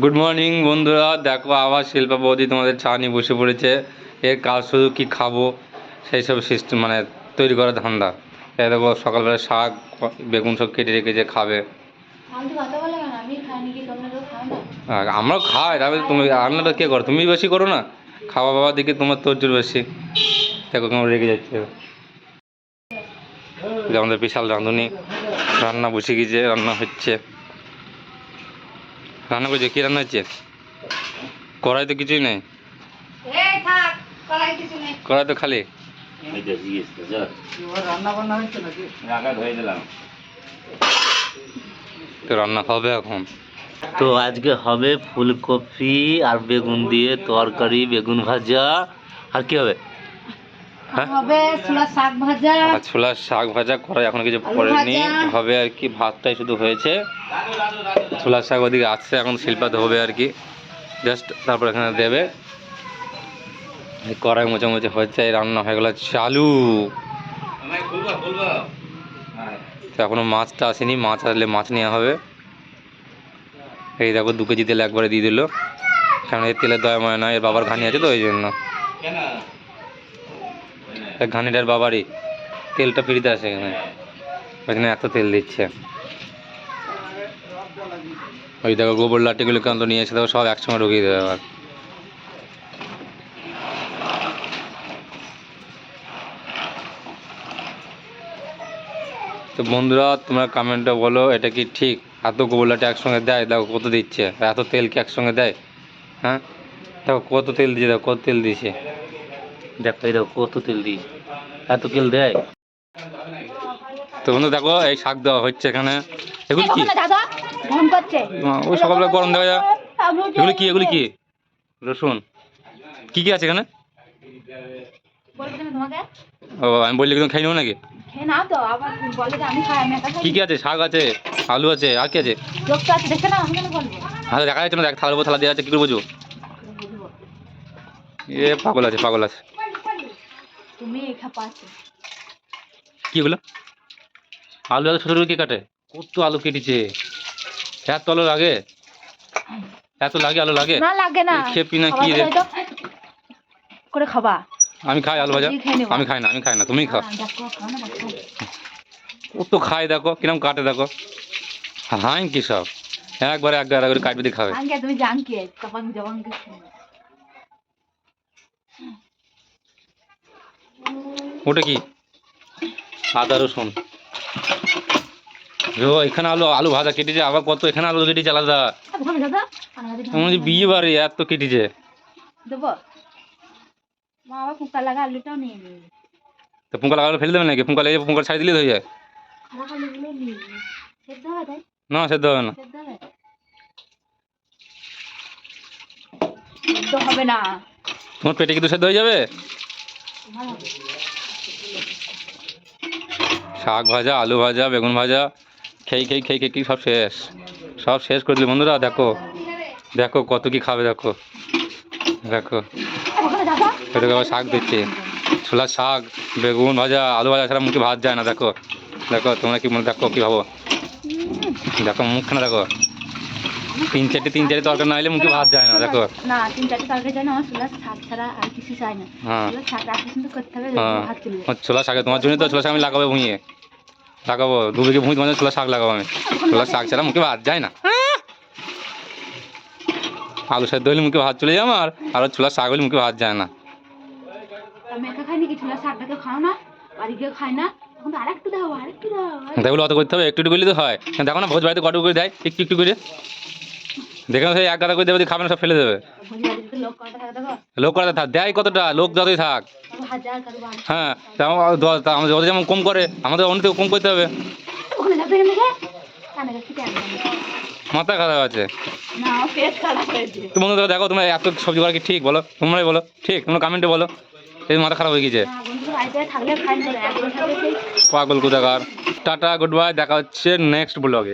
Good morning বন্ধুরা। দেখো আবার শিল্পা বৌদি তোমাদের চা নিয়ে বসে পড়েছে। এর কাজ শুধু কি খাব? সেই সব সিস্টেম মানে তৈরি করার ধান্দা। এই দেখো সকালবেলা শাক বেগুন সব কেটে রেখেছে খাবে। আমরাও খাই তাহলে তুমি রান্নাটা কে করো? তুমি বেশি করো না? খাওয়া বাবা দিকে তোমার তোর বেশি। দেখো কেমন রেগে যাচ্ছে। যে আমাদের বিশাল রাঁধুনি। রান্না বসে গিয়েছে রান্না হচ্ছে। রান্না করছে? কি রান্না হচ্ছে? কড়াই তো কিছুই নেই। এই থাক কলাই কিছু নেই। কড়াই তো খালি। তো রান্না হবে এখন। তো আজকে হবে ফুলকপি আর বেগুন দিয়ে তরকারি বেগুন ভাজা। আর কি হবে? হ্যাঁ? হবে ছোলা শাক ভাজা। ছোলার শাক ভাজা করাই এখন কিছু পড়েনি। হবে আর কি ভাতটাই শুধু হয়েছে। ছোলার শাক ওদিকে আসছে, এখন শিল্পাতে হবে আর কি। জাস্ট তারপর এখানে দেবে। কড়াই মোচা মোচা হচ্ছে, এই রান্না হয়ে গেল চালু। তো এখনও মাছটা আসেনি, মাছ আসলে মাছ নেওয়া হবে। এই দেখো, দু কেজি তেল একবারে দিয়ে দিল। কারণ এর তেলের দয়া ময় না এর বাবার ঘানি আছে তো ওই জন্য। ঘানিটার বাবারই। তেলটা ফ্রিতে আসে এখানে। ওইখানে এত তেল দিচ্ছে। ওই দেখো গোবর লাঠিগুলো কেন নিয়ে এসে দেখো সব একসঙ্গে ঢুকিয়ে দেবে আবার। তো বন্ধুরা, তোমরা কমেন্টে বলো, এটা কি ঠিক? এত গোবর লাঠি একসঙ্গে দেয়, দেখো কত দিচ্ছে এত তেল কি একসঙ্গে দেয়? হ্যাঁ? দেখো কত তেল দিয়ে দেখো কত তেল দিয়েছে দেখো এই দেখো কত তেল দিই এত তেল দেয়। তো বন্ধু, দেখো এই শাক দেওয়া হচ্ছে এখানে। এগুলো কি? দাদা ওই সকালবেলা গরম দেওয়া যায়। এগুলো কি এগুলো কি? রসুন। কি কি আছে এখানে? ও আমি বললি তুমি খাই নেব নাকি? বলে কি কি আছে? শাক আছে আলু আছে আর কি আছে? হাতে দেখা যাচ্ছে না দেখ থালার উপর থালা দেওয়া আছে কি করে বুঝব? এ পাগল আছে পাগল আছে। কি এগুলো আলু এত ছোটো ছোটো কি কাটে? কত আলু কেটেছে? এত আলু লাগে। এত লাগে আলু লাগে। না লাগে না। খেপি না কি রে? করে খাবা। আমি খাই আলু ভাজা। খেয়ে। আমি খাই না আমি খাই না তুমি খাও। হ্যাঁ, দেখো খাও না দেখো। কিরম কাটে দেখো। হাই কি সব। একবারে এক গাদা করে কাটবে দিয়ে খাবে। তুমি জানকে তখন যখন ওটা কি? আদা রসুন। ও এখানে আলু আলু ভাজা কেটেছে আবার কত এখানে আলু কেটেছে আলাদা। আমাদের বিয়ে বাড়ি এত কেটেছে। তো পুঙ্কা লাগালে ফেলে দেবে নাকি? পুঙ্কা লেগে ছাড়ি দিলে হয়ে যায়। না সেদ্ধ হবে না। হবে? না। তোমার পেটে কিন্তু সেদ্ধ হয়ে যাবে? শাক ভাজা আলু ভাজা বেগুন ভাজা খেয়ে খেয়ে খেয়ে খেয়ে সব শেষ? সব শেষ করে দিলে। বন্ধুরা দেখো দেখো কত কি খাবে দেখো। দেখো। শাক দিচ্ছে। ছোলার শাক বেগুন ভাজা আলু ভাজা ছাড়া মুখে ভাত যায় না দেখো। দেখো তোমরা কি মনে দেখো কি ভাবো? দেখো মুখখানে দেখো। তিন চারটে তিন চারটে তরকারি না হলে মুখে ভাত যায় না দেখো। না তিন চারটে তরকারি চাই না আমার চুলার শাক ছাড়া আর কিছু চাই না। হ্যাঁ। চুলার শাক করতে হবে হ্যাঁ। ভাত চলবে ছোলা শাক তোমার জন্য তো ছোলা শাক আমি লাগাবো ভুঁইয়ে। লাগাবো। দু বিঘে ভূমি তোমাদের ছোলা শাক লাগাবো আমি। ছোলা শাক ছাড়া মুখে ভাত যায় না। আলু সেদ্ধ হলে মুখে ভাত চলে যায় আমার আর ছোলা শাক হলে মুখে ভাত যায় না। দেখো অত করতে হবে একটু একটু করলে তো হয়। দেখো না ভোজ বাড়িতে কটু করে দেয়? একটু একটু করে। দেখে সেই এক গাদা করে দেবে, দিয়ে খাবে না, সব ফেলে দেবে। লোক করাতে থাক, দেয় কতটা, লোক যতই থাক। হ্যাঁ আমাদের যেমন কম করে, আমাদের অন্য থেকে কম করতে হবে। মাথা খারাপ আছে। না আমার পেট খারাপ হয়েছে তো বন্ধু দেখো তোমরা এত সবজি করা কি ঠিক? বলো, তোমরাই বলো, ঠিক? তোমরা কমেন্টে বলো। এই মাথা খারাপ হয়ে গেছে। পাগল কোথাকার। টাটা গুড বাই দেখা হচ্ছে নেক্সট ব্লগে